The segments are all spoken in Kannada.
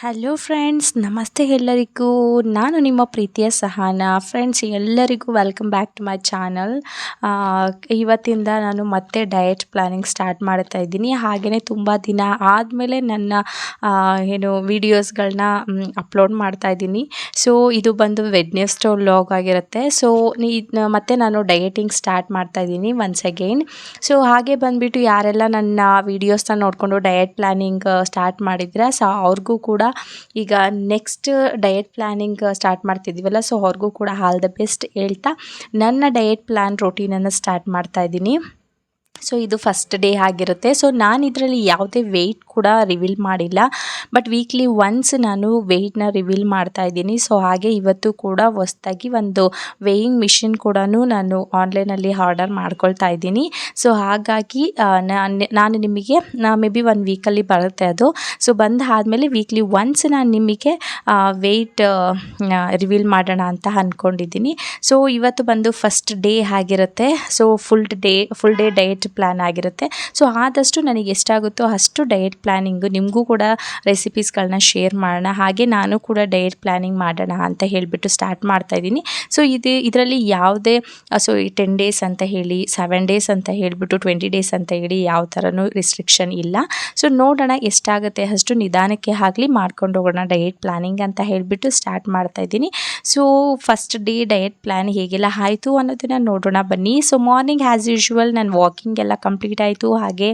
ಹಲೋ ಫ್ರೆಂಡ್ಸ್ ನಮಸ್ತೆ ಎಲ್ಲರಿಗೂ. ನಾನು ನಿಮ್ಮ ಪ್ರೀತಿಯ ಸಹನ. ಫ್ರೆಂಡ್ಸ್ ಎಲ್ಲರಿಗೂ welcome back to my channel ಇವತ್ತಿಂದ ನಾನು ಮತ್ತೆ ಡಯಟ್ ಪ್ಲಾನಿಂಗ್ ಸ್ಟಾರ್ಟ್ ಮಾಡ್ತಾ ಇದ್ದೀನಿ. ಹಾಗೆಯೇ ತುಂಬ ದಿನ ಆದಮೇಲೆ ನನ್ನ ಏನು ವಿಡಿಯೋಸ್ಗಳನ್ನ ಅಪ್ಲೋಡ್ ಮಾಡ್ತಾ ಇದ್ದೀನಿ. ಸೊ ಇದು ಬಂದು ವೆಡ್ನೆಸ್ಟೋ ಲಾಗ್ ಆಗಿರುತ್ತೆ. ಸೊ ನೀ ಮತ್ತೆ ನಾನು ಡಯಟಿಂಗ್ ಸ್ಟಾರ್ಟ್ ಮಾಡ್ತಾ ಇದ್ದೀನಿ ಒನ್ಸ್ ಅಗೈನ್ ಸೊ ಹಾಗೆ ಬಂದುಬಿಟ್ಟು ಯಾರೆಲ್ಲ ನನ್ನ ವೀಡಿಯೋಸ್ನ ನೋಡಿಕೊಂಡು ಡಯಟ್ ಪ್ಲಾನಿಂಗ್ ಸ್ಟಾರ್ಟ್ ಮಾಡಿದ್ರೆ ಸೊ, ಅವ್ರಿಗೂ ಕೂಡ ಈಗ ನೆಕ್ಸ್ಟ್ ಡಯಟ್ ಪ್ಲ್ಯಾನಿಂಗ್ ಸ್ಟಾರ್ಟ್ ಮಾಡ್ತಿದ್ದೀವಲ್ಲ ಸೊ ಅವ್ರಿಗೂ ಕೂಡ ಆಲ್ ದ ಬೆಸ್ಟ್ ಹೇಳ್ತಾ ನನ್ನ ಡಯಟ್ ಪ್ಲ್ಯಾನ್ ರೊಟೀನನ್ನು ಸ್ಟಾರ್ಟ್ ಮಾಡ್ತಾ ಇದ್ದೀನಿ. ಸೊ ಇದು ಫಸ್ಟ್ ಡೇ ಆಗಿರುತ್ತೆ. ಸೊ ನಾನು ಇದರಲ್ಲಿ ಯಾವುದೇ ವೆಯ್ಟ್ ಕೂಡ ರಿವೀಲ್ ಮಾಡಿಲ್ಲ. ಬಟ್ ವೀಕ್ಲಿ ಒನ್ಸ್ ನಾನು ವೆಯ್ಟ್ನ ರಿವೀಲ್ ಮಾಡ್ತಾ ಇದ್ದೀನಿ. ಸೊ ಹಾಗೆ ಇವತ್ತು ಕೂಡ ಹೊಸ್ದಾಗಿ ಒಂದು ವೇಯಿಂಗ್ ಮಿಷಿನ್ ಕೂಡ ನಾನು ಆನ್ಲೈನಲ್ಲಿ ಆರ್ಡರ್ ಮಾಡ್ಕೊಳ್ತಾ ಇದ್ದೀನಿ. ಸೊ ಹಾಗಾಗಿ ನಾನು ನಿಮಗೆ ಮೇ ಬಿ ಒನ್ ವೀಕಲ್ಲಿ ಬರುತ್ತೆ ಅದು. ಸೊ ಬಂದು ಆದಮೇಲೆ ವೀಕ್ಲಿ ಒನ್ಸ್ ನಾನು ನಿಮಗೆ ವೆಯ್ಟ್ ರಿವೀಲ್ ಮಾಡೋಣ ಅಂತ ಅಂದ್ಕೊಂಡಿದ್ದೀನಿ ಸೊ ಇವತ್ತು ಬಂದು ಫಸ್ಟ್ ಡೇ ಆಗಿರುತ್ತೆ. So full day full day diet plan ಆಗಿರುತ್ತೆ. ಸೊ ಆದಷ್ಟು ನನಗೆ ಎಷ್ಟಾಗುತ್ತೋ ಅಷ್ಟು ಡಯಟ್ ಪ್ಲ್ಯಾನಿಂಗು ನಿಮಗೂ ಕೂಡ ರೆಸಿಪೀಸ್ಗಳನ್ನ ಶೇರ್ ಮಾಡೋಣ. ಹಾಗೆ ನಾನು ಕೂಡ ಡಯಟ್ ಪ್ಲ್ಯಾನಿಂಗ್ ಮಾಡೋಣ ಅಂತ ಹೇಳಿಬಿಟ್ಟು ಸ್ಟಾರ್ಟ್ ಮಾಡ್ತಾಯಿದ್ದೀನಿ ಸೊ ಇದು, ಇದರಲ್ಲಿ ಯಾವುದೇ ಸೊ ಈ ಟೆನ್ ಡೇಸ್ ಅಂತ ಹೇಳಿ ಸೆವೆನ್ ಡೇಸ್ ಅಂತ ಹೇಳಿಬಿಟ್ಟು ಟ್ವೆಂಟಿ ಡೇಸ್ ಅಂತ ಹೇಳಿ ಯಾವ ಥರನೂ ರಿಸ್ಟ್ರಿಕ್ಷನ್ ಇಲ್ಲ. ಸೊ ನೋಡೋಣ ಎಷ್ಟಾಗುತ್ತೆ ಅಷ್ಟು ನಿಧಾನಕ್ಕೆ ಆಗಲಿ ಮಾಡ್ಕೊಂಡು ಹೋಗೋಣ ಡಯಟ್ ಪ್ಲಾನಿಂಗ್ ಅಂತ ಹೇಳಿಬಿಟ್ಟು ಸ್ಟಾರ್ಟ್ ಮಾಡ್ತಾ ಇದ್ದೀನಿ. So first day diet plan ಹೇಗೆಲ್ಲ ಆಯಿತು ಅನ್ನೋದನ್ನು ನೋಡೋಣ ಬನ್ನಿ. ಸೊ ಮಾರ್ನಿಂಗ್ ಆ್ಯಸ್ ಯೂಶುವಲ್ ನಾನು ವಾಕಿಂಗ್ ಎಲ್ಲ ಕಂಪ್ಲೀಟ್ ಆಯಿತು. ಹಾಗೆ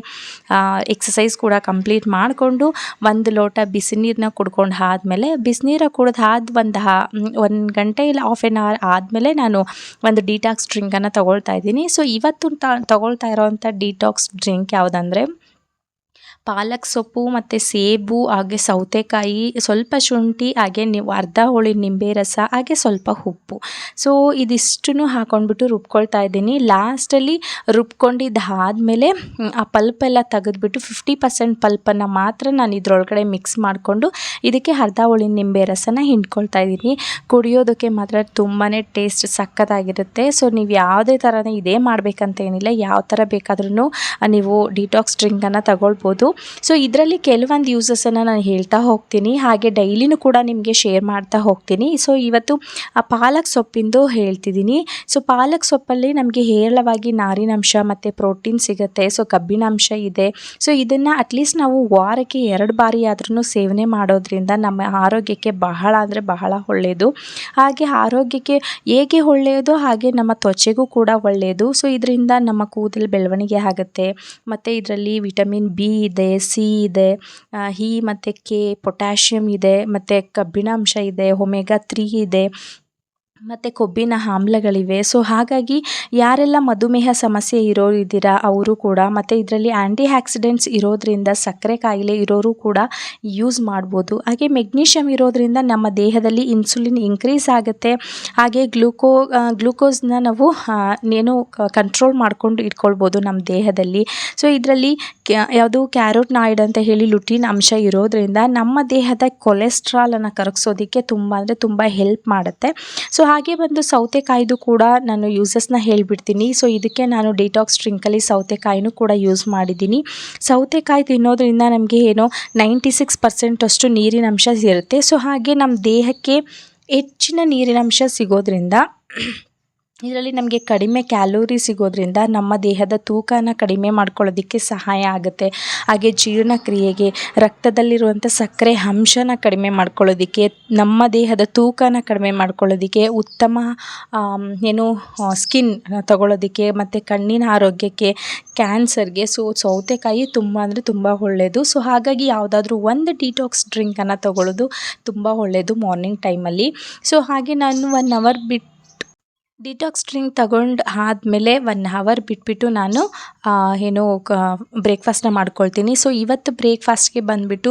ಎಕ್ಸಸೈಸ್ ಕೂಡ ಕಂಪ್ಲೀಟ್ ಮಾಡಿಕೊಂಡು ಒಂದು ಲೋಟ ಬಿಸಿ ನೀರನ್ನ ಕುಡ್ಕೊಂಡು ಆದಮೇಲೆ ಬಿಸಿನೀರ ಕುಡ್ದು ಆದ ಒಂದು ಒಂದು ಗಂಟೆ ಇಲ್ಲ ಹಾಫ್ ಆ್ಯನ್ ಅವರ್ ಆದಮೇಲೆ ನಾನು ಒಂದು ಡಿಟಾಕ್ಸ್ ಡ್ರಿಂಕನ್ನು ತಗೊಳ್ತಾ ಇದ್ದೀನಿ. ಸೊ ಇವತ್ತು ತಗೊಳ್ತಾ ಇರೋವಂಥ ಡಿಟಾಕ್ಸ್ ಡ್ರಿಂಕ್ ಯಾವುದಂದರೆ ಪಾಲಕ್ ಸೊಪ್ಪು ಮತ್ತು ಸೇಬು, ಹಾಗೆ ಸೌತೆಕಾಯಿ, ಸ್ವಲ್ಪ ಶುಂಠಿ, ಹಾಗೆ ನೀವು ಅರ್ಧ ಹೋಳಿ ನಿಂಬೆ ರಸ, ಹಾಗೆ ಸ್ವಲ್ಪ ಉಪ್ಪು. ಸೊ ಇದಿಷ್ಟನ್ನು ಹಾಕೊಂಡ್ಬಿಟ್ಟು ರುಬ್ಕೊಳ್ತಾ ಇದ್ದೀನಿ. ಲಾಸ್ಟಲ್ಲಿ ರುಬ್ಕೊಂಡಿದ್ದಾದಮೇಲೆ ಆ ಪಲ್ಪೆಲ್ಲ ತೆಗೆದ್ಬಿಟ್ಟು ಫಿಫ್ಟಿ ಪರ್ಸೆಂಟ್ ಪಲ್ಪನ್ನು ಮಾತ್ರ ನಾನು ಇದ್ರೊಳಗಡೆ ಮಿಕ್ಸ್ ಮಾಡಿಕೊಂಡು ಇದಕ್ಕೆ ಅರ್ಧ ಹೋಳಿ ನಿಂಬೆ ರಸನ ಹಿಂಡ್ಕೊಳ್ತಾ ಇದ್ದೀನಿ. ಕುಡಿಯೋದಕ್ಕೆ ಮಾತ್ರ ತುಂಬಾ ಟೇಸ್ಟ್ ಸಕ್ಕತ್ತಾಗಿರುತ್ತೆ. ಸೊ ನೀವು ಯಾವುದೇ ಥರನೇ ಇದೇ ಮಾಡಬೇಕಂತ ಏನಿಲ್ಲ. ಯಾವ ಥರ ಬೇಕಾದ್ರೂ ನೀವು ಡಿಟಾಕ್ಸ್ ಡ್ರಿಂಕನ್ನು ತಗೊಳ್ಬೋದು. ಸೊ ಇದರಲ್ಲಿ ಕೆಲವೊಂದು ಯೂಸಸನ್ನು ನಾನು ಹೇಳ್ತಾ ಹೋಗ್ತೀನಿ. ಹಾಗೆ ಡೈಲಿನೂ ಕೂಡ ನಿಮಗೆ ಶೇರ್ ಮಾಡ್ತಾ ಹೋಗ್ತೀನಿ. ಸೊ ಇವತ್ತು, ಆ ಪಾಲಕ್ ಸೊಪ್ಪಿಂದು ಹೇಳ್ತಿದ್ದೀನಿ. ಸೊ ಪಾಲಕ್ ಸೊಪ್ಪಲ್ಲಿ ನಮಗೆ ಹೇರಳವಾಗಿ ನಾರಿನಂಶ ಮತ್ತು ಪ್ರೋಟೀನ್ ಸಿಗುತ್ತೆ. ಸೊ ಕಬ್ಬಿನಾಂಶ ಇದೆ. ಸೊ ಇದನ್ನು ಅಟ್ಲೀಸ್ಟ್ ನಾವು ವಾರಕ್ಕೆ ಎರಡು ಬಾರಿ ಆದ್ರೂ ಸೇವನೆ ಮಾಡೋದ್ರಿಂದ ನಮ್ಮ ಆರೋಗ್ಯಕ್ಕೆ ಬಹಳ ಅಂದರೆ ಬಹಳ ಒಳ್ಳೆಯದು ಹಾಗೆ ಆರೋಗ್ಯಕ್ಕೆ ಹೇಗೆ ಒಳ್ಳೆಯದು ಹಾಗೆ ನಮ್ಮ ತ್ವಚೆಗೂ ಕೂಡ ಒಳ್ಳೆಯದು ಸೊ ಇದರಿಂದ ನಮ್ಮ ಕೂದಲು ಬೆಳವಣಿಗೆ ಆಗುತ್ತೆ. ಮತ್ತು ಇದರಲ್ಲಿ ವಿಟಮಿನ್ ಬಿ ಇದೆ. ಸಿ ಇದೆ ಹಿ ಮತ್ತು ಕೆ ಪೊಟ್ಯಾಷಿಯಮ್ ಇದೆ ಮತ್ತು ಕಬ್ಬಿಣಾಂಶ ಇದೆ ಒಮೆಗಾ ತ್ರೀ ಇದೆ. ಮತ್ತು ಕೊಬ್ಬಿನ ಆಮ್ಲಗಳಿವೆ ಸೊ ಹಾಗಾಗಿ ಯಾರೆಲ್ಲ ಮಧುಮೇಹ ಸಮಸ್ಯೆ ಇರೋರು ಇದ್ದೀರಾ ಅವರು ಕೂಡ ಮತ್ತು ಇದರಲ್ಲಿ ಆ್ಯಂಟಿ ಆಕ್ಸಿಡೆಂಟ್ಸ್ ಇರೋದ್ರಿಂದ, ಸಕ್ಕರೆ ಕಾಯಿಲೆ ಇರೋರು ಕೂಡ ಯೂಸ್ ಮಾಡ್ಬೋದು. ಹಾಗೆ ಮೆಗ್ನೀಷಿಯಮ್ ಇರೋದ್ರಿಂದ ನಮ್ಮ ದೇಹದಲ್ಲಿ ಇನ್ಸುಲಿನ್ ಇನ್ಕ್ರೀಸ್ ಆಗುತ್ತೆ. ಹಾಗೆ ಗ್ಲೂಕೋ ಗ್ಲೂಕೋಸ್ನ ನಾವು ಏನು ಕಂಟ್ರೋಲ್ ಮಾಡಿಕೊಂಡು ಇಟ್ಕೊಳ್ಬೋದು ನಮ್ಮ ದೇಹದಲ್ಲಿ. ಸೊ ಇದರಲ್ಲಿ ಯಾವುದು ಕ್ಯಾರೋಟ್ನಾಯ್ಡ್ ಅಂತ ಹೇಳಿ ಲುಟಿನ್ ಅಂಶ ಇರೋದ್ರಿಂದ ನಮ್ಮ ದೇಹದ ಕೊಲೆಸ್ಟ್ರಾಲನ್ನು ಕರಗಿಸೋದಕ್ಕೆ ತುಂಬ, ಅಂದರೆ ತುಂಬ ಹೆಲ್ಪ್ ಮಾಡುತ್ತೆ. ಸೊ ಹಾಗೆ ಬಂದು ಸೌತೆಕಾಯಿದು ಕೂಡ ನಾನು ಯೂಸಸ್ನ ಹೇಳಿಬಿಡ್ತೀನಿ. ಸೊ ಇದಕ್ಕೆ ನಾನು ಡಿಟಾಕ್ಸ್ ಡ್ರಿಂಕಲ್ಲಿ ಸೌತೆಕಾಯಿನೂ ಕೂಡ ಯೂಸ್ ಮಾಡಿದ್ದೀನಿ. ಸೌತೆಕಾಯಿ ತಿನ್ನೋದ್ರಿಂದ ನಮಗೆ ಏನೋ ನೈಂಟಿ ಸಿಕ್ಸ್ ಪರ್ಸೆಂಟ್ ಅಷ್ಟು ನೀರಿನಂಶ ಇರುತ್ತೆ. ಸೊ ಹಾಗೆ ನಮ್ಮ ದೇಹಕ್ಕೆ ಹೆಚ್ಚಿನ ನೀರಿನಂಶ ಸಿಗೋದ್ರಿಂದ ಇದರಲ್ಲಿ ನಮಗೆ ಕಡಿಮೆ ಕ್ಯಾಲೋರಿ ಸಿಗೋದ್ರಿಂದ ನಮ್ಮ ದೇಹದ ತೂಕನ ಕಡಿಮೆ ಮಾಡ್ಕೊಳ್ಳೋದಕ್ಕೆ ಸಹಾಯ ಆಗುತ್ತೆ. ಹಾಗೆ ಜೀರ್ಣಕ್ರಿಯೆಗೆ, ರಕ್ತದಲ್ಲಿರುವಂಥ ಸಕ್ಕರೆ ಅಂಶನ ಕಡಿಮೆ ಮಾಡ್ಕೊಳ್ಳೋದಕ್ಕೆ, ನಮ್ಮ ದೇಹದ ತೂಕನ ಕಡಿಮೆ ಮಾಡ್ಕೊಳ್ಳೋದಕ್ಕೆ, ಉತ್ತಮ ಏನು ಸ್ಕಿನ್ ತಗೊಳ್ಳೋದಕ್ಕೆ ಮತ್ತು ಕಣ್ಣಿನ ಆರೋಗ್ಯಕ್ಕೆ ಕ್ಯಾನ್ಸರ್ಗೆ ಸೊ, ಸೌತೆಕಾಯಿ ತುಂಬ ಅಂದರೆ ತುಂಬ ಒಳ್ಳೆಯದು ಸೊ, ಹಾಗಾಗಿ ಯಾವುದಾದ್ರೂ ಒಂದು ಡಿಟಾಕ್ಸ್ ಡ್ರಿಂಕನ್ನು ತಗೊಳ್ಳೋದು ತುಂಬ ಒಳ್ಳೆಯದು ಮಾರ್ನಿಂಗ್ ಟೈಮಲ್ಲಿ. ಸೊ, ಹಾಗೆ ನಾನು ಒನ್ ಅವರ್ ಬಿಟ್ಟು ಡಿಟಾಕ್ಸ್ ಡ್ರಿಂಕ್ ತಗೊಂಡು ಆದಮೇಲೆ ಒನ್ ಹವರ್ ಬಿಟ್ಬಿಟ್ಟು ನಾನು ಏನು ಏನು ಬ್ರೇಕ್ಫಾಸ್ಟ್ನ ಮಾಡ್ಕೊಳ್ತೀನಿ. ಸೊ ಇವತ್ತು ಬ್ರೇಕ್ಫಾಸ್ಟ್ಗೆ ಬಂದುಬಿಟ್ಟು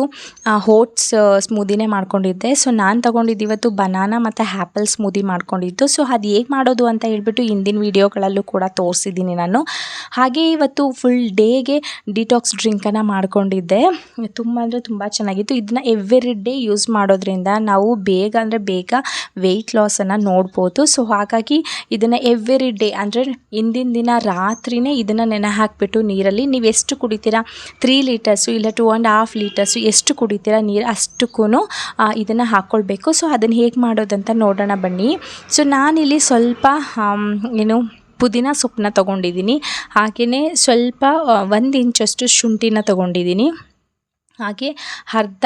ಹೋಟ್ಸ್ ಸ್ಮೂದಿನೇ ಮಾಡ್ಕೊಂಡಿದ್ದೆ. ಸೊ ನಾನು ತೊಗೊಂಡಿದ್ದು ಇವತ್ತು ಬನಾನಾ ಮತ್ತು ಆ್ಯಪಲ್ ಸ್ಮೂದಿ ಮಾಡ್ಕೊಂಡಿದ್ದು. ಸೊ ಅದು ಹೇಗೆ ಮಾಡೋದು ಅಂತ ಹೇಳ್ಬಿಟ್ಟು ಹಿಂದಿನ ವೀಡಿಯೋಗಳಲ್ಲೂ ಕೂಡ ತೋರಿಸಿದ್ದೀನಿ ನಾನು. ಹಾಗೆ ಇವತ್ತು ಫುಲ್ ಡೇಗೆ ಡಿಟಾಕ್ಸ್ ಡ್ರಿಂಕನ್ನು ಮಾಡ್ಕೊಂಡಿದ್ದೆ. ತುಂಬ ಅಂದರೆ ತುಂಬ ಚೆನ್ನಾಗಿತ್ತು. ಇದನ್ನ ಎವ್ರಿ ಡೇ ಯೂಸ್ ಮಾಡೋದ್ರಿಂದ ನಾವು ಬೇಗ ಅಂದರೆ ಬೇಗ ವೆಯ್ಟ್ ಲಾಸನ್ನು ನೋಡ್ಬೋದು. ಸೊ ಹಾಗಾಗಿ ಇದನ್ನು ಎವ್ರಿ ಡೇ ಅಂದರೆ ಹಿಂದಿನ ದಿನ ರಾತ್ರಿನೇ ಇದನ್ನು ನೆನೆ ಹಾಕಿಬಿಟ್ಟು ನೀರಲ್ಲಿ ನೀವು ಎಷ್ಟು ಕುಡಿತೀರಾ? ತ್ರೀ ಲೀಟರ್ಸು ಇಲ್ಲ ಟೂ ಆ್ಯಂಡ್ ಹಾಫ್ ಲೀಟರ್ಸು ಎಷ್ಟು ಕುಡಿತೀರಾ ನೀರು ಅಷ್ಟಕ್ಕೂ ಇದನ್ನು ಹಾಕ್ಕೊಳ್ಬೇಕು ಸೊ ಅದನ್ನು ಹೇಗೆ ಮಾಡೋದಂತ ನೋಡೋಣ ಬನ್ನಿ. ಸೊ ನಾನಿಲ್ಲಿ ಸ್ವಲ್ಪ ಏನು ಪುದೀನ ಸೊಪ್ಪನ್ನ ತೊಗೊಂಡಿದ್ದೀನಿ ಹಾಗೆಯೇ ಸ್ವಲ್ಪ ಒಂದು ಇಂಚಷ್ಟು ಶುಂಠಿನ ತೊಗೊಂಡಿದ್ದೀನಿ ಹಾಗೆ ಅರ್ಧ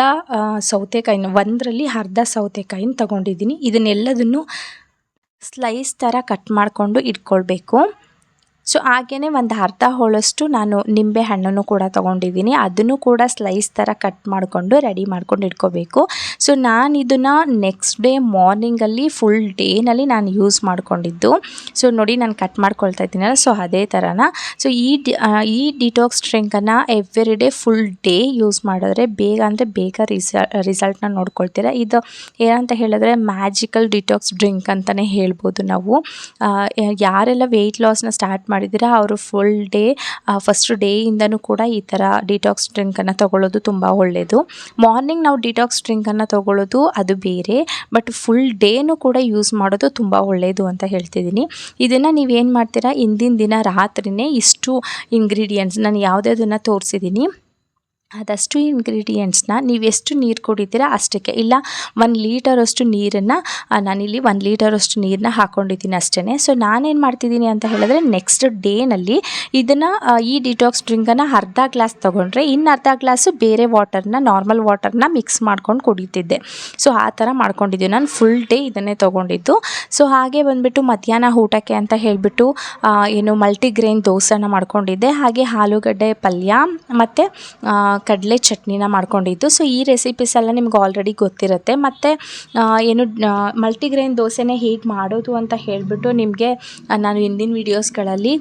ಸೌತೆಕಾಯಿನ ಒಂದರಲ್ಲಿ ಅರ್ಧ ಸೌತೆಕಾಯಿನ ತೊಗೊಂಡಿದ್ದೀನಿ ಇದನ್ನೆಲ್ಲದನ್ನು ಸ್ಲೈಸ್ ಥರ ಕಟ್ ಮಾಡಿಕೊಂಡು ಇಟ್ಕೊಳ್ಬೇಕು. ಸೊ ಹಾಗೇ ಒಂದು ಅರ್ಧ ಹೋಳಷ್ಟು ನಾನು ನಿಂಬೆ ಹಣ್ಣನ್ನು ಕೂಡ ತೊಗೊಂಡಿದ್ದೀನಿ. ಅದನ್ನು ಕೂಡ ಸ್ಲೈಸ್ ಥರ ಕಟ್ ಮಾಡಿಕೊಂಡು ರೆಡಿ ಮಾಡ್ಕೊಂಡು ಇಟ್ಕೋಬೇಕು. ಸೊ ನಾನು ಇದನ್ನು ನೆಕ್ಸ್ಟ್ ಡೇ ಮಾರ್ನಿಂಗಲ್ಲಿ ಫುಲ್ ಡೇನಲ್ಲಿ ನಾನು ಯೂಸ್ ಮಾಡಿಕೊಂಡಿದ್ದು. ಸೊ ನೋಡಿ ನಾನು ಕಟ್ ಮಾಡ್ಕೊಳ್ತಾ ಇದ್ದೀನಲ್ಲ, ಸೊ ಅದೇ ಥರನ ಸೊ ಈ ಈ detox ಡ್ರಿಂಕನ್ನು every day full day use ಮಾಡಿದ್ರೆ ಬೇಗ ಅಂದರೆ ಬೇಗ ರಿಸ ರಿಸಲ್ಟ್ನ ನೋಡ್ಕೊಳ್ತೀರಾ. ಇದು ಏನಂತ ಹೇಳಿದ್ರೆ ಮ್ಯಾಜಿಕಲ್ ಡಿಟಾಕ್ಸ್ ಡ್ರಿಂಕ್ ಅಂತಲೇ ಹೇಳ್ಬೋದು ನಾವು. ಯಾರೆಲ್ಲ ವೆಯ್ಟ್ ಲಾಸ್ನ ಸ್ಟಾರ್ಟ್ ಮಾಡಿದ್ದೀರಾ? ಅವರು ಫುಲ್ ಡೇ ಫಸ್ಟ್ ಡೇಯಿಂದನೂ ಕೂಡ ಈ ಥರ ಡಿಟಾಕ್ಸ್ ಡ್ರಿಂಕನ್ನು ತಗೊಳ್ಳೋದು ತುಂಬ ಒಳ್ಳೆಯದು ಮಾರ್ನಿಂಗ್ ನಾವು ಡಿಟಾಕ್ಸ್ ಡ್ರಿಂಕನ್ನು ತಗೊಳ್ಳೋದು ಅದು ಬೇರೆ ಬಟ್ ಫುಲ್ ಡೇನೂ ಕೂಡ ಯೂಸ್ ಮಾಡೋದು ತುಂಬ ಒಳ್ಳೆಯದು ಅಂತ ಹೇಳ್ತಿದ್ದೀನಿ. ಇದನ್ನು ನೀವೇನು ಮಾಡ್ತೀರಾ? ಹಿಂದಿನ ದಿನ ರಾತ್ರಿನೇ ಇಷ್ಟು ಇಂಗ್ರೀಡಿಯೆಂಟ್ಸ್ ನಾನು ಯಾವುದ್ಯಾವ್ದನ್ನು ತೋರಿಸಿದ್ದೀನಿ. ಅದಷ್ಟು ಇಂಗ್ರೀಡಿಯೆಂಟ್ಸ್ನ ನೀವು ಎಷ್ಟು ನೀರು ಕುಡಿತೀರಾ ಅಷ್ಟಕ್ಕೆ. ಇಲ್ಲ ಒಂದು ಲೀಟರಷ್ಟು ನೀರನ್ನು ನಾನಿಲ್ಲಿ ಒಂದು ಲೀಟರಷ್ಟು ನೀರನ್ನ ಹಾಕ್ಕೊಂಡಿದ್ದೀನಿ ಅಷ್ಟೇ ಸೊ ನಾನೇನು ಮಾಡ್ತಿದ್ದೀನಿ ಅಂತ ಹೇಳಿದ್ರೆ ನೆಕ್ಸ್ಟ್ ಡೇನಲ್ಲಿ ಇದನ್ನು ಈ ಡಿಟಾಕ್ಸ್ ಡ್ರಿಂಕನ್ನು ಅರ್ಧ ಗ್ಲಾಸ್ ತೊಗೊಂಡ್ರೆ ಇನ್ನು ಅರ್ಧ ಗ್ಲಾಸು ಬೇರೆ ವಾಟರ್ನ ನಾರ್ಮಲ್ ವಾಟರ್ನ ಮಿಕ್ಸ್ ಮಾಡ್ಕೊಂಡು ಕುಡಿತಿದ್ದೆ. ಸೊ ಆ ಥರ ಮಾಡ್ಕೊಂಡಿದ್ದೀವಿ ನಾನು ಫುಲ್ ಡೇ ಇದನ್ನೇ ತೊಗೊಂಡಿದ್ದು. ಸೊ ಹಾಗೆ ಬಂದುಬಿಟ್ಟು ಮಧ್ಯಾಹ್ನ ಊಟಕ್ಕೆ ಅಂತ ಹೇಳಿಬಿಟ್ಟು ಏನು ಮಲ್ಟಿಗ್ರೇನ್ ದೋಸೆನ ಮಾಡ್ಕೊಂಡಿದ್ದೆ. ಹಾಗೆ ಆಲೂಗಡ್ಡೆ ಪಲ್ಯ, ಮತ್ತು ಕಡಲೆ ಚಟ್ನಿನ ಮಾಡ್ಕೊಂಡಿದ್ದು. ಸೊ ಈ ರೆಸಿಪೀಸ್ ಎಲ್ಲ ನಿಮ್ಗೆ ಆಲ್ರೆಡಿ ಗೊತ್ತಿರುತ್ತೆ. ಮತ್ತು ಏನು ಮಲ್ಟಿಗ್ರೇನ್ ದೋಸೆನೇ ಹೇಗೆ ಮಾಡೋದು ಅಂತ ಹೇಳಿಬಿಟ್ಟು ನಿಮಗೆ ನಾನು ಹಿಂದಿನ ವೀಡಿಯೋಸ್ಗಳಲ್ಲಿ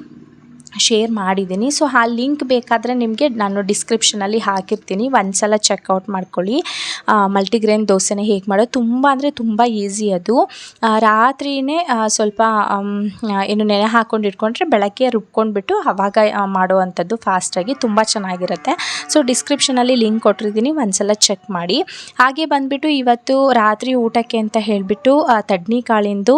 ಶೇರ್ ಮಾಡಿದ್ದೀನಿ. ಸೊ ಆ ಲಿಂಕ್ ಬೇಕಾದರೆ ನಿಮಗೆ ನಾನು ಡಿಸ್ಕ್ರಿಪ್ಷನಲ್ಲಿ ಹಾಕಿರ್ತೀನಿ. ಒಂದ್ಸಲ ಚೆಕ್ಔಟ್ ಮಾಡ್ಕೊಳ್ಳಿ. ಮಲ್ಟಿಗ್ರೇನ್ ದೋಸೆನೇ ಹೇಗೆ ಮಾಡೋದು? ತುಂಬ ಅಂದರೆ ತುಂಬ ಈಸಿ ಅದು. ರಾತ್ರಿನೇ ಸ್ವಲ್ಪ ಏನು ನೆನೆ ಹಾಕ್ಕೊಂಡು ಇಟ್ಕೊಂಡ್ರೆ ಬೆಳಗ್ಗೆ ರುಬ್ಕೊಂಡ್ಬಿಟ್ಟು ಅವಾಗ ಮಾಡುವಂಥದ್ದು ಫಾಸ್ಟಾಗಿ ತುಂಬ ಚೆನ್ನಾಗಿರುತ್ತೆ. ಸೊ ಡಿಸ್ಕ್ರಿಪ್ಷನಲ್ಲಿ ಲಿಂಕ್ ಕೊಟ್ಟಿರ್ತೀನಿ. ಒಂದ್ಸಲ ಚೆಕ್ ಮಾಡಿ. ಹಾಗೆ ಬಂದುಬಿಟ್ಟು ಇವತ್ತು ರಾತ್ರಿ ಊಟಕ್ಕೆ ಅಂತ ಹೇಳಿಬಿಟ್ಟು ತಡ್ನಿ ಕಾಳಿಂದು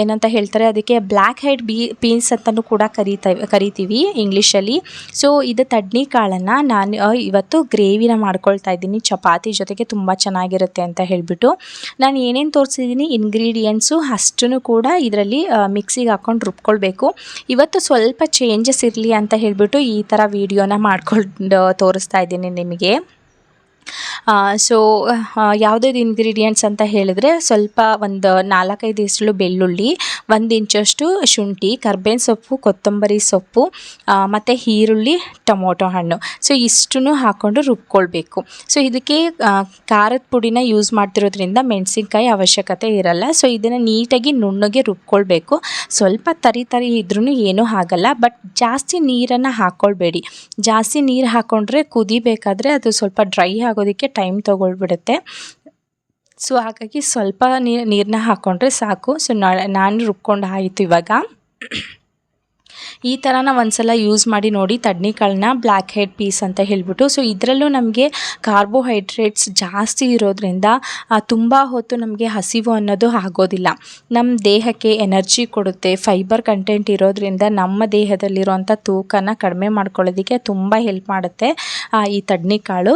ಏನಂತ ಹೇಳ್ತಾರೆ, ಅದಕ್ಕೆ ಬ್ಲ್ಯಾಕ್ ಹೈಡ್ ಬೀ ಪೀನ್ಸ್ ಅಂತಲೂ ಕೂಡ ಕರೀತಾ ಕರಿತೀವಿ ಇಂಗ್ಲೀಷಲ್ಲಿ. ಸೊ ಇದು ತಡ್ನಿ ಕಾಳನ್ನು ನಾನು ಇವತ್ತು ಗ್ರೇವಿನ ಮಾಡ್ಕೊಳ್ತಾ ಇದ್ದೀನಿ. ಚಪಾತಿ ಜೊತೆಗೆ ತುಂಬ ಚೆನ್ನಾಗಿರುತ್ತೆ ಅಂತ ಹೇಳಿಬಿಟ್ಟು. ನಾನು ಏನೇನು ತೋರಿಸಿದ್ದೀನಿ ಇಂಗ್ರೀಡಿಯೆಂಟ್ಸು ಅಷ್ಟನ್ನು ಕೂಡ ಇದರಲ್ಲಿ ಮಿಕ್ಸಿಗೆ ಹಾಕ್ಕೊಂಡು ರುಬ್ಕೊಳ್ಬೇಕು. ಇವತ್ತು ಸ್ವಲ್ಪ ಚೇಂಜಸ್ ಇರಲಿ ಅಂತ ಹೇಳಿಬಿಟ್ಟು ಈ ಥರ ವೀಡಿಯೋನ ಮಾಡ್ಕೊಂಡು ತೋರಿಸ್ತಾ ಇದ್ದೀನಿ ನಿಮಗೆ. ಸೊ ಯಾವುದ್ಯಾವ್ದು ಇಂಗ್ರೀಡಿಯೆಂಟ್ಸ್ ಅಂತ ಹೇಳಿದ್ರೆ ಸ್ವಲ್ಪ ಒಂದು ನಾಲ್ಕೈದು ಇಸಳು ಬೆಳ್ಳುಳ್ಳಿ, ಒಂದು ಇಂಚಷ್ಟು ಶುಂಠಿ, ಕರ್ಬೇವಿನ ಸೊಪ್ಪು, ಕೊತ್ತಂಬರಿ ಸೊಪ್ಪು ಮತ್ತು ಈರುಳ್ಳಿ, ಟೊಮೊಟೊ ಹಣ್ಣು. ಸೊ ಇಷ್ಟನ್ನು ಹಾಕ್ಕೊಂಡು ರುಬ್ಕೊಳ್ಬೇಕು. ಸೊ ಇದಕ್ಕೆ ಖಾರದ ಪುಡಿನ ಯೂಸ್ ಮಾಡ್ತಿರೋದ್ರಿಂದ ಮೆಣಸಿನ್ಕಾಯಿ ಅವಶ್ಯಕತೆ ಇರಲ್ಲ. ಸೊ ಇದನ್ನು ನೀಟಾಗಿ ನುಣ್ಣಗೆ ರುಬ್ಕೊಳ್ಬೇಕು. ಸ್ವಲ್ಪ ತರಿ ತರಿ ಇದ್ರೂ ಏನೂ ಆಗಲ್ಲ. ಬಟ್ ಜಾಸ್ತಿ ನೀರನ್ನು ಹಾಕ್ಕೊಳ್ಬೇಡಿ ಜಾಸ್ತಿ ನೀರು ಹಾಕ್ಕೊಂಡ್ರೆ ಕುದಿಬೇಕಾದ್ರೆ ಅದು ಸ್ವಲ್ಪ ಡ್ರೈ ಆಗೋದಕ್ಕೆ ಟೈಮ್ ತೊಗೊಳ್ಬಿಡುತ್ತೆ. ಸೊ ಹಾಗಾಗಿ ಸ್ವಲ್ಪ ನೀರು ನೀರನ್ನ ಹಾಕ್ಕೊಂಡ್ರೆ ಸಾಕು. ಸೊ ನಾನು ರುಬ್ಕೊಂಡು ಆಯಿತು ಇವಾಗ. ಈ ಥರನ ಒಂದ್ಸಲ ಯೂಸ್ ಮಾಡಿ ನೋಡಿ ತಡ್ನಿಕಾಳನ್ನ ಬ್ಲ್ಯಾಕ್ ಹೆಡ್ ಪೀಸ್ ಅಂತ ಹೇಳ್ಬಿಟ್ಟು. ಸೊ ಇದರಲ್ಲೂ ನಮಗೆ ಕಾರ್ಬೋಹೈಡ್ರೇಟ್ಸ್ ಜಾಸ್ತಿ ಇರೋದ್ರಿಂದ ತುಂಬ ಹೊತ್ತು ನಮಗೆ ಹಸಿವು ಅನ್ನೋದು ಆಗೋದಿಲ್ಲ. ನಮ್ಮ ದೇಹಕ್ಕೆ ಎನರ್ಜಿ ಕೊಡುತ್ತೆ ಫೈಬರ್ ಕಂಟೆಂಟ್ ಇರೋದ್ರಿಂದ ನಮ್ಮ ದೇಹದಲ್ಲಿರುವಂಥ ತೂಕನ ಕಡಿಮೆ ಮಾಡ್ಕೊಳ್ಳೋದಕ್ಕೆ ತುಂಬ ಹೆಲ್ಪ್ ಮಾಡುತ್ತೆ ಈ ತಡ್ನಿಕಾಳು.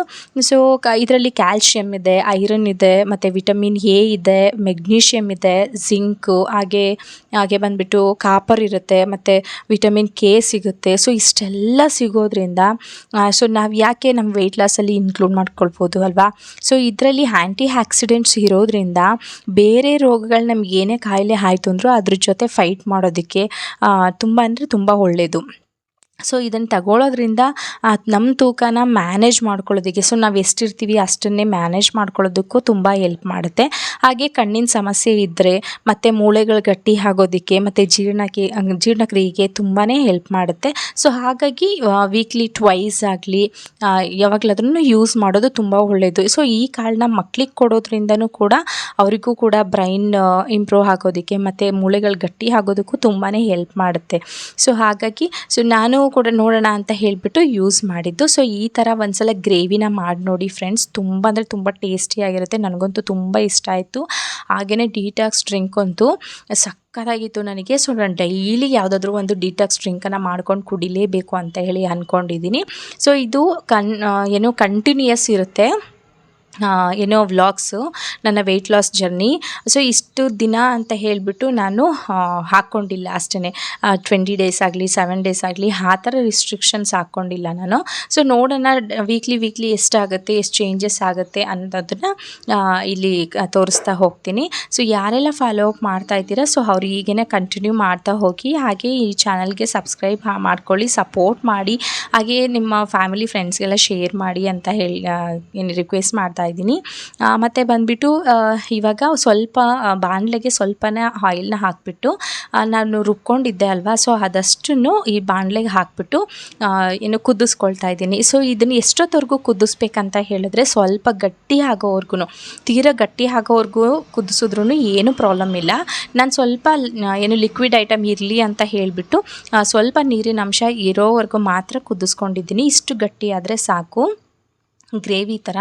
ಸೊ ಇದರಲ್ಲಿ ಕ್ಯಾಲ್ಶಿಯಮ್ ಇದೆ ಐರನ್ ಇದೆ, ಮತ್ತು ವಿಟಮಿನ್ ಎ ಇದೆ ಮೆಗ್ನೀಷಿಯಮ್ ಇದೆ ಜಿಂಕು ಹಾಗೆ ಹಾಗೆ ಬಂದುಬಿಟ್ಟು ಕಾಪರ್ ಇರುತ್ತೆ, ಮತ್ತು ವಿಟಮಿನ್ ಕೆ ಸಿಗುತ್ತೆ. ಸೊ ಇಷ್ಟೆಲ್ಲ ಸಿಗೋದ್ರಿಂದ ಸೊ ನಾವು ಯಾಕೆ ನಮ್ಮ ವೆಯ್ಟ್ ಲಾಸಲ್ಲಿ ಇನ್ಕ್ಲೂಡ್ ಮಾಡ್ಕೊಳ್ಬೋದು ಅಲ್ವಾ? ಸೊ ಇದರಲ್ಲಿ ಆ್ಯಂಟಿ ಆಕ್ಸಿಡೆಂಟ್ಸ್ ಇರೋದ್ರಿಂದ ಬೇರೆ ರೋಗಗಳು ನಮ್ಗೆ ಏನೇ ಕಾಯಿಲೆ ಆಯಿತು ಅಂದರೂ ಅದ್ರ ಜೊತೆ ಫೈಟ್ ಮಾಡೋದಕ್ಕೆ ತುಂಬ ಅಂದರೆ ತುಂಬ ಒಳ್ಳೆಯದು ಸೊ ಇದನ್ನು ತಗೊಳ್ಳೋದ್ರಿಂದ ನಮ್ಮ ತೂಕನ ಮ್ಯಾನೇಜ್ ಮಾಡ್ಕೊಳ್ಳೋದಕ್ಕೆ ಸೊ ನಾವು ಎಷ್ಟಿರ್ತೀವಿ ಅಷ್ಟನ್ನೇ ಮ್ಯಾನೇಜ್ ಮಾಡ್ಕೊಳ್ಳೋದಕ್ಕೂ ತುಂಬ ಹೆಲ್ಪ್ ಮಾಡುತ್ತೆ. ಹಾಗೆ ಕಣ್ಣಿನ ಸಮಸ್ಯೆ ಇದ್ದರೆ ಮತ್ತು ಮೂಳೆಗಳು ಗಟ್ಟಿ ಆಗೋದಕ್ಕೆ, ಮತ್ತು ಜೀರ್ಣಕ್ಕೆ ಜೀರ್ಣಕ್ರಿಯೆಗೆ ತುಂಬಾ ಹೆಲ್ಪ್ ಮಾಡುತ್ತೆ. ಸೊ ಹಾಗಾಗಿ ವೀಕ್ಲಿ ಟ್ವೈಸ್ ಆಗಲಿ ಯಾವಾಗಲಾದ್ರೂ ಯೂಸ್ ಮಾಡೋದು ತುಂಬ ಒಳ್ಳೆಯದು ಸೊ ಈ ಕಾಳನ್ನ ಮಕ್ಳಿಗೆ ಕೊಡೋದ್ರಿಂದನೂ ಕೂಡ ಅವರಿಗೂ ಕೂಡ ಬ್ರೈನ್ ಇಂಪ್ರೂವ್ ಆಗೋದಕ್ಕೆ, ಮತ್ತು ಮೂಳೆಗಳು ಗಟ್ಟಿ ಆಗೋದಕ್ಕೂ ತುಂಬಾ ಹೆಲ್ಪ್ ಮಾಡುತ್ತೆ. ಸೊ ಹಾಗಾಗಿ ಸೊ ನಾನು ಕೂಡ ನೋಡೋಣ ಅಂತ ಹೇಳಿಬಿಟ್ಟು ಯೂಸ್ ಮಾಡಿದ್ದು. ಸೊ ಈ ಥರ ಒಂದ್ಸಲ ಗ್ರೇವಿನ ಮಾಡಿ ನೋಡಿ ಫ್ರೆಂಡ್ಸ್ ತುಂಬ ಅಂದರೆ ತುಂಬ ಟೇಸ್ಟಿಯಾಗಿರುತ್ತೆ ನನಗಂತೂ ತುಂಬ ಇಷ್ಟ ಆಯಿತು. ಹಾಗೆಯೇ ಡಿಟಾಕ್ಸ್ ಡ್ರಿಂಕ್ ಅಂತೂ ಸಕ್ಕತ್ತಾಗಿತ್ತು ನನಗೆ. ಸೊ ನಾನು ಡೈಲಿ ಯಾವುದಾದ್ರೂ ಒಂದು ಡಿಟಾಕ್ಸ್ ಡ್ರಿಂಕನ್ನು ಮಾಡ್ಕೊಂಡು ಕುಡಿಲೇಬೇಕು ಅಂತ ಹೇಳಿ ಅಂದ್ಕೊಂಡಿದ್ದೀನಿ ಸೊ ಇದು ಕನ್ ಏನು ಕಂಟಿನ್ಯೂಯಸ್ ಇರುತ್ತೆ. ಏನೋ ವ್ಲಾಗ್ಸು, ನನ್ನ ವೆಯ್ಟ್ ಲಾಸ್ ಜರ್ನಿ ಸೊ ಇಷ್ಟು ದಿನ ಅಂತ ಹೇಳಿಬಿಟ್ಟು ನಾನು ಹಾಕ್ಕೊಂಡಿಲ್ಲ ಅಷ್ಟೇ ಟ್ವೆಂಟಿ ಡೇಸ್ ಆಗಲಿ ಸೆವೆನ್ ಡೇಸ್ ಆಗಲಿ, ಆ ಥರ ರಿಸ್ಟ್ರಿಕ್ಷನ್ಸ್ ಹಾಕ್ಕೊಂಡಿಲ್ಲ ನಾನು. ಸೊ ನೋಡೋಣ ವೀಕ್ಲಿ ವೀಕ್ಲಿ ಎಷ್ಟಾಗುತ್ತೆ, ಎಷ್ಟು ಚೇಂಜಸ್ ಆಗುತ್ತೆ ಅನ್ನೋದನ್ನು ಇಲ್ಲಿ ತೋರಿಸ್ತಾ ಹೋಗ್ತೀನಿ. ಸೊ ಯಾರೆಲ್ಲ ಫಾಲೋ ಅಪ್ ಮಾಡ್ತಾ ಇದ್ದೀರಾ ಸೊ ಅವ್ರು ಈಗೇನೆ ಕಂಟಿನ್ಯೂ ಮಾಡ್ತಾ ಹೋಗಿ, ಹಾಗೆ ಈ ಚಾನಲ್ಗೆ ಸಬ್ಸ್ಕ್ರೈಬ್ ಮಾಡ್ಕೊಳ್ಳಿ ಸಪೋರ್ಟ್ ಮಾಡಿ, ಹಾಗೆ ನಿಮ್ಮ ಫ್ಯಾಮಿಲಿ ಫ್ರೆಂಡ್ಸ್ಗೆಲ್ಲ ಶೇರ್ ಮಾಡಿ ಅಂತ ಹೇಳಿ ಏನು ರಿಕ್ವೆಸ್ಟ್ ಮಾಡ್ತಾ ಇದ್ದೀನಿ. ಆ, ಮತ್ತು ಬಂದುಬಿಟ್ಟು ಇವಾಗ ಸ್ವಲ್ಪ ಬಾಣಲೆಗೆ ಸ್ವಲ್ಪನೇ ಆಯಿಲ್ನ ಹಾಕಿಬಿಟ್ಟು ನಾನು ರುಬ್ಕೊಂಡಿದ್ದೆ ಅಲ್ವಾ? ಸೊ ಅದಷ್ಟನ್ನು ಈ ಬಾಣಲೆಗೆ ಹಾಕಿಬಿಟ್ಟು ಏನು ಕುದಿಸ್ಕೊಳ್ತಾ ಇದ್ದೀನಿ. ಸೊ ಇದನ್ನು ಎಷ್ಟೊತ್ತವರೆಗೂ ಕುದಿಸ್ಬೇಕಂತ ಹೇಳಿದ್ರೆ ಸ್ವಲ್ಪ ಗಟ್ಟಿ ಆಗೋವರೆಗೂ ತೀರಾ ಗಟ್ಟಿ ಆಗೋವರೆಗೂ ಕುದಿಸಿದ್ರೂ ಏನೂ ಪ್ರಾಬ್ಲಮ್ ಇಲ್ಲ. ನಾನು ಸ್ವಲ್ಪ ಏನು ಲಿಕ್ವಿಡ್ ಐಟಮ್ ಇರಲಿ ಅಂತ ಹೇಳಿಬಿಟ್ಟು ಸ್ವಲ್ಪ ನೀರಿನ ಅಂಶ ಇರೋವರೆಗೂ ಮಾತ್ರ ಕುದಿಸ್ಕೊಂಡಿದ್ದೀನಿ. ಇಷ್ಟು ಗಟ್ಟಿ ಆದರೆ ಸಾಕು. ಗ್ರೇವಿ ಥರ.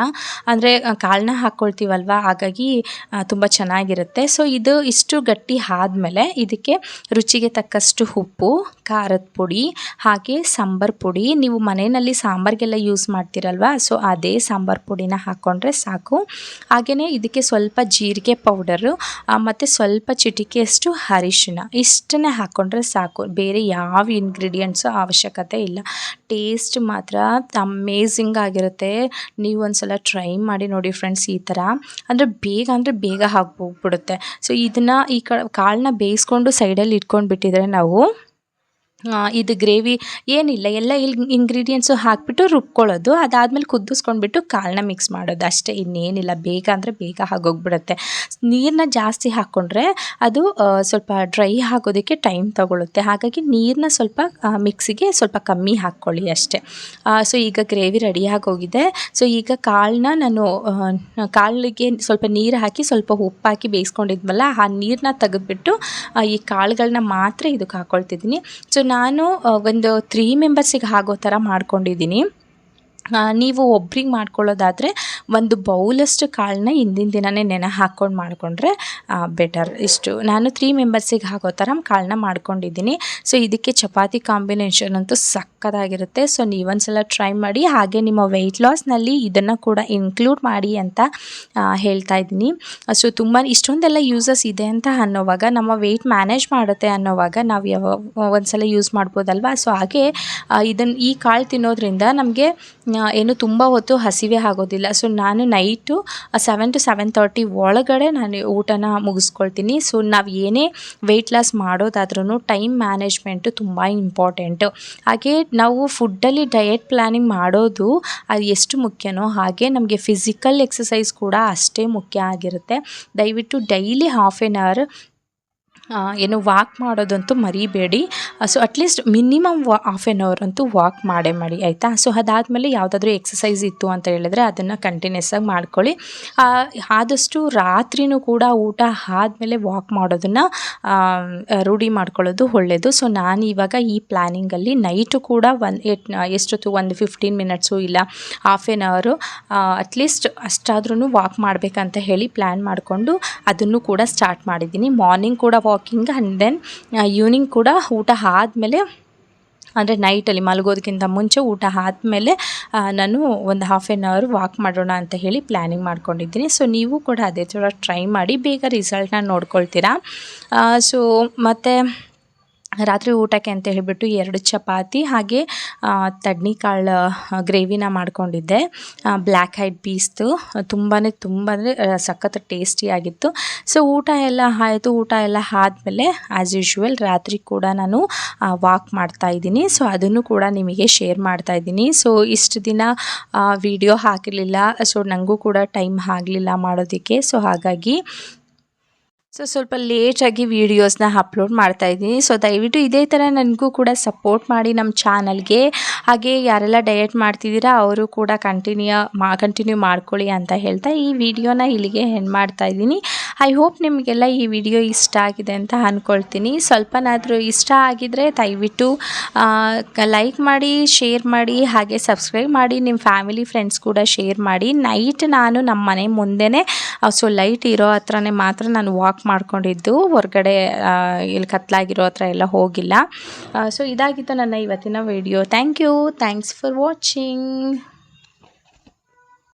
ಅಂದರೆ ಕಾಳನ್ನ ಹಾಕ್ಕೊಳ್ತೀವಲ್ವ ಹಾಗಾಗಿ ತುಂಬ ಚೆನ್ನಾಗಿರುತ್ತೆ. ಸೊ, ಇದು ಇಷ್ಟು ಗಟ್ಟಿ ಆದಮೇಲೆ ಇದಕ್ಕೆ ರುಚಿಗೆ ತಕ್ಕಷ್ಟು ಉಪ್ಪು, ಖಾರದ ಪುಡಿ, ಹಾಗೆ ಸಾಂಬಾರು ಪುಡಿ. ನೀವು ಮನೆಯಲ್ಲಿ ಸಾಂಬಾರಿಗೆಲ್ಲ ಯೂಸ್ ಮಾಡ್ತೀರಲ್ವ? ಸೊ, ಅದೇ ಸಾಂಬಾರು ಪುಡಿನ ಹಾಕ್ಕೊಂಡ್ರೆ ಸಾಕು. ಹಾಗೆಯೇ ಇದಕ್ಕೆ ಸ್ವಲ್ಪ ಜೀರಿಗೆ ಪೌಡರು ಮತ್ತು ಸ್ವಲ್ಪ ಚಿಟಿಕೆಯಷ್ಟು ಅರಿಶಿನ ಇಷ್ಟನ್ನೇ ಹಾಕ್ಕೊಂಡ್ರೆ ಸಾಕು. ಬೇರೆ ಯಾವ ಇಂಗ್ರೀಡಿಯೆಂಟ್ಸು ಅವಶ್ಯಕತೆ ಇಲ್ಲ. ಟೇಸ್ಟ್ ಮಾತ್ರ ಅಮೇಝಿಂಗ್ ಆಗಿರುತ್ತೆ. ನೀವು ಒಂದ್ಸಲ ಟ್ರೈ ಮಾಡಿ ನೋಡಿ ಫ್ರೆಂಡ್ಸ್ ಈ ಥರ ಅಂದರೆ ಬೇಗ ಅಂದರೆ ಬೇಗ ಹೋಗ್ಬಿಡುತ್ತೆ ಸೊ ಇದನ್ನು ಈ ಕ ಕಾಳನ್ನ ಬೇಯಿಸ್ಕೊಂಡು ಸೈಡಲ್ಲಿ ಇಟ್ಕೊಂಡು ಬಿಟ್ಟಿದ್ರೆ ನಾವು ಇದು ಗ್ರೇವಿ ಏನಿಲ್ಲ, ಎಲ್ಲ ಇಲ್ಲಿ ಇಂಗ್ರೀಡಿಯೆಂಟ್ಸು ಹಾಕಿಬಿಟ್ಟು ರುಬ್ಕೊಳ್ಳೋದು. ಅದಾದಮೇಲೆ ಕುದಿಸ್ಕೊಂಡ್ಬಿಟ್ಟು ಕಾಳನ್ನ ಮಿಕ್ಸ್ ಮಾಡೋದು. ಅಷ್ಟೇ, ಇನ್ನೇನಿಲ್ಲ. ಬೇಗ ಅಂದರೆ ಬೇಗ ಆಗೋಗ್ಬಿಡುತ್ತೆ. ನೀರನ್ನ ಜಾಸ್ತಿ ಹಾಕ್ಕೊಂಡ್ರೆ ಅದು ಸ್ವಲ್ಪ ಡ್ರೈ ಆಗೋದಕ್ಕೆ ಟೈಮ್ ತಗೊಳುತ್ತೆ. ಹಾಗಾಗಿ ನೀರನ್ನ ಸ್ವಲ್ಪ ಮಿಕ್ಸಿಗೆ ಸ್ವಲ್ಪ ಕಮ್ಮಿ ಹಾಕ್ಕೊಳ್ಳಿ ಅಷ್ಟೇ. ಸೊ ಈಗ ಗ್ರೇವಿ ರೆಡಿ ಆಗೋಗಿದೆ. ಸೊ ಈಗ ಕಾಳನ್ನ ನಾನು ಕಾಳಿಗೆ ಸ್ವಲ್ಪ ನೀರು ಹಾಕಿ ಸ್ವಲ್ಪ ಉಪ್ಪು ಹಾಕಿ ಬೇಯಿಸ್ಕೊಂಡಿದ್ವಲ್ಲ, ಆ ನೀರನ್ನ ತೆಗೆದ್ಬಿಟ್ಟು ಈ ಕಾಳುಗಳನ್ನ ಮಾತ್ರ ಇದಕ್ಕೆ ಹಾಕ್ಕೊಳ್ತಿದ್ದೀನಿ ಸೊ ನಾನು ಒಂದು ತ್ರೀ ಮೆಂಬರ್ಸಿಗೆ ಆಗೋ ಥರ ಮಾಡ್ಕೊಂಡಿದ್ದೀನಿ. ನೀವು ಒಬ್ರಿಗೆ ಮಾಡ್ಕೊಳ್ಳೋದಾದರೆ ಒಂದು ಬೌಲಷ್ಟು ಕಾಳನ್ನ ಹಿಂದಿನ ದಿನವೇ ನೆನೆ ಹಾಕ್ಕೊಂಡು ಮಾಡಿಕೊಂಡ್ರೆ ಬೆಟರ್ ಇಷ್ಟು. ನಾನು ತ್ರೀ ಮೆಂಬರ್ಸಿಗೆ ಹಾಕೋ ಥರ ಕಾಳನ್ನ ಮಾಡ್ಕೊಂಡಿದ್ದೀನಿ. ಸೊ ಇದಕ್ಕೆ ಚಪಾತಿ ಕಾಂಬಿನೇಷನ್ ಅಂತೂ ಸಕ್ಕತ್ತಾಗಿರುತ್ತೆ ಸೊ ನೀವೊಂದ್ಸಲ ಟ್ರೈ ಮಾಡಿ, ಹಾಗೆ ನಿಮ್ಮ ವೆಯ್ಟ್ ಲಾಸ್ನಲ್ಲಿ ಇದನ್ನು ಕೂಡ ಇನ್ಕ್ಲೂಡ್ ಮಾಡಿ ಅಂತ ಹೇಳ್ತಾ ಇದ್ದೀನಿ. ಸೊ ತುಂಬ ಇಷ್ಟೊಂದೆಲ್ಲ ಯೂಸಸ್ ಇದೆ ಅಂತ ಅನ್ನೋವಾಗ, ನಮ್ಮ ವೆಯ್ಟ್ ಮ್ಯಾನೇಜ್ ಮಾಡುತ್ತೆ ಅನ್ನೋವಾಗ ನಾವು ಯಾವ, ಒಂದ್ಸಲ ಯೂಸ್ ಮಾಡ್ಬೋದಲ್ವಾ? ಸೊ ಹಾಗೆ ಇದನ್ನು ಈ ಕಾಳು ತಿನ್ನೋದ್ರಿಂದ ನಮಗೆ ಏನು ತುಂಬ ಹೊತ್ತು ಹಸಿವೆ ಆಗೋದಿಲ್ಲ. ಸೊ ನಾನು night seven to seven thirty ಒಳಗಡೆ ನಾನು ಊಟನ ಮುಗಿಸ್ಕೊಳ್ತೀನಿ. ಸೊ ನಾವು ಏನೇ ವೆಯ್ಟ್ ಲಾಸ್ ಮಾಡೋದಾದ್ರೂ ಟೈಮ್ ಮ್ಯಾನೇಜ್ಮೆಂಟು ತುಂಬ ಇಂಪಾರ್ಟೆಂಟು ಹಾಗೆ ನಾವು ಫುಡ್ಡಲ್ಲಿ ಡಯೆಟ್ ಪ್ಲ್ಯಾನಿಂಗ್ ಮಾಡೋದು ಅದು ಎಷ್ಟು ಮುಖ್ಯನೋ ಹಾಗೆ ನಮಗೆ ಫಿಸಿಕಲ್ ಎಕ್ಸಸೈಸ್ ಕೂಡ ಅಷ್ಟೇ ಮುಖ್ಯ ಆಗಿರುತ್ತೆ. ದಯವಿಟ್ಟು ಡೈಲಿ ಹಾಫ್ ಆನ್ ಅವರ್ ಏನು ವಾಕ್ ಮಾಡೋದಂತೂ ಮರಿಬೇಡಿ. ಸೊ ಅಟ್ಲೀಸ್ಟ್ ಮಿನಿಮಮ್ ವಾ ಹಾಫ್ ಆನ್ ಅವರ್ ಅಂತೂ ವಾಕ್ ಮಾಡೇ ಮಾಡಿ, ಆಯಿತಾ? ಸೊ ಅದಾದಮೇಲೆ ಯಾವುದಾದ್ರೂ ಎಕ್ಸಸೈಸ್ ಇತ್ತು ಅಂತ ಹೇಳಿದ್ರೆ ಅದನ್ನು ಕಂಟಿನ್ಯೂಸ್ ಆಗಿ ಮಾಡ್ಕೊಳ್ಳಿ. ಆದಷ್ಟು ರಾತ್ರಿನೂ ಕೂಡ ಊಟ ಆದಮೇಲೆ ವಾಕ್ ಮಾಡೋದನ್ನು ರೂಢಿ ಮಾಡ್ಕೊಳ್ಳೋದು ಒಳ್ಳೆಯದು ಸೊ ನಾನು ಇವಾಗ ಈ ಪ್ಲ್ಯಾನಿಂಗಲ್ಲಿ ನೈಟು ಕೂಡ ಒನ್ ಏಟ್ ಎಷ್ಟೊತ್ತು? ಒಂದು ಫಿಫ್ಟೀನ್ ಮಿನಿಟ್ಸು ಇಲ್ಲ half an hour at least ಅಷ್ಟಾದ್ರೂ walk ಮಾಡಬೇಕಂತ ಹೇಳಿ ಪ್ಲ್ಯಾನ್ ಮಾಡಿಕೊಂಡು ಅದನ್ನು ಕೂಡ ಸ್ಟಾರ್ಟ್ ಮಾಡಿದ್ದೀನಿ. ಮಾರ್ನಿಂಗ್ ಕೂಡ ವಾಕಿಂಗ್ ಆ್ಯಂಡ್ ದೆನ್ ಈವ್ನಿಂಗ್ ಕೂಡ ಊಟ ಆದಮೇಲೆ, ಅಂದರೆ ನೈಟಲ್ಲಿ ಮಲಗೋದಕ್ಕಿಂತ ಮುಂಚೆ ಊಟ ಆದಮೇಲೆ ನಾನು ಒಂದು ಹಾಫ್ ಆ್ಯನ್ ಅವರ್ ವಾಕ್ ಮಾಡೋಣ ಅಂತ ಹೇಳಿ ಪ್ಲ್ಯಾನಿಂಗ್ ಮಾಡ್ಕೊಂಡಿದ್ದೀನಿ. ಸೊ ನೀವು ಕೂಡ ಅದೇ ಥರ ಟ್ರೈ ಮಾಡಿ ಬೇಗ ರಿಸಲ್ಟ್ನ ನೋಡ್ಕೊಳ್ತೀರಾ. ಸೊ ಮತ್ತು ರಾತ್ರಿ ಊಟಕ್ಕೆ ಅಂತ ಹೇಳಿಬಿಟ್ಟು ಎರಡು ಚಪಾತಿ ಹಾಗೆ ತಡ್ನಿಕಾಳು ಗ್ರೇವಿನ ಮಾಡಿಕೊಂಡಿದ್ದೆ. ಬ್ಲ್ಯಾಕ್ ಹೈಡ್ ಪೀಸ್ದು. ತುಂಬಾ ತುಂಬ ಅಂದರೆ ಸಖತ್ ಟೇಸ್ಟಿಯಾಗಿತ್ತು ಸೊ, ಊಟ ಎಲ್ಲ ಆಯಿತು. ಊಟ ಎಲ್ಲ ಆದಮೇಲೆ ಆ್ಯಸ್ ಯೂಶ್ವಲ್ ರಾತ್ರಿ ಕೂಡ ನಾನು ವಾಕ್ ಮಾಡ್ತಾ ಇದ್ದೀನಿ. ಸೊ, ಅದನ್ನು ಕೂಡ ನಿಮಗೆ ಶೇರ್ ಮಾಡ್ತಾ ಇದ್ದೀನಿ. ಸೊ, ಇಷ್ಟು ದಿನ ವಿಡಿಯೋ ಹಾಕಿರಲಿಲ್ಲ. ಸೊ ನನಗೂ ಕೂಡ ಟೈಮ್ ಆಗಲಿಲ್ಲ ಮಾಡೋದಕ್ಕೆ. ಸೊ, ಹಾಗಾಗಿ ಸೊ ಸ್ವಲ್ಪ ಲೇಟಾಗಿ ವೀಡಿಯೋಸ್ನ ಅಪ್ಲೋಡ್ ಮಾಡ್ತಾ ಇದ್ದೀನಿ. ಸೊ ದಯವಿಟ್ಟು ಇದೇ ಥರ ನನಗೂ ಕೂಡ ಸಪೋರ್ಟ್ ಮಾಡಿ ನಮ್ಮ ಚಾನಲ್ಗೆ ಹಾಗೆ ಯಾರೆಲ್ಲ ಡಯಟ್ ಮಾಡ್ತಿದ್ದೀರಾ, ಅವರು ಕೂಡ ಕಂಟಿನ್ಯೂ ಮಾ ಕಂಟಿನ್ಯೂ ಮಾಡ್ಕೊಳ್ಳಿ ಅಂತ ಹೇಳ್ತಾ ಈ ವಿಡಿಯೋನ ಇಲ್ಲಿಗೆ ಹೆಣ್ಣು ಮಾಡ್ತಾ ಇದ್ದೀನಿ. ಐ ಹೋಪ್ ನಿಮಗೆಲ್ಲ ಈ ವಿಡಿಯೋ ಇಷ್ಟ ಆಗಿದೆ ಅಂತ ಅಂದ್ಕೊಳ್ತೀನಿ ಸ್ವಲ್ಪನಾದರೂ ಇಷ್ಟ ಆಗಿದರೆ ದಯವಿಟ್ಟು ಲೈಕ್ ಮಾಡಿ ಶೇರ್ ಮಾಡಿ, ಹಾಗೆ ಸಬ್ಸ್ಕ್ರೈಬ್ ಮಾಡಿ ನಿಮ್ಮ ಫ್ಯಾಮಿಲಿ ಫ್ರೆಂಡ್ಸ್ ಕೂಡ ಶೇರ್ ಮಾಡಿ. ನೈಟ್ ನಾನು ನಮ್ಮ ಮನೆ ಮುಂದೆನೇ ಸೊ ಲೈಟ್ ಇರೋ ಹತ್ರನೇ ಮಾತ್ರ ನಾನು ವಾಕ್ ಮಾಡ್ಕೊಂಡಿದ್ದು. ಹೊರಗಡೆ ಇಲ್ಲಿ ಕತ್ಲಾಗಿರೋ ಹತ್ರ ಎಲ್ಲ ಹೋಗಿಲ್ಲ. ಸೊ ಇದಾಗಿತ್ತು ನನ್ನ ಇವತ್ತಿನ video thank you thanks for watching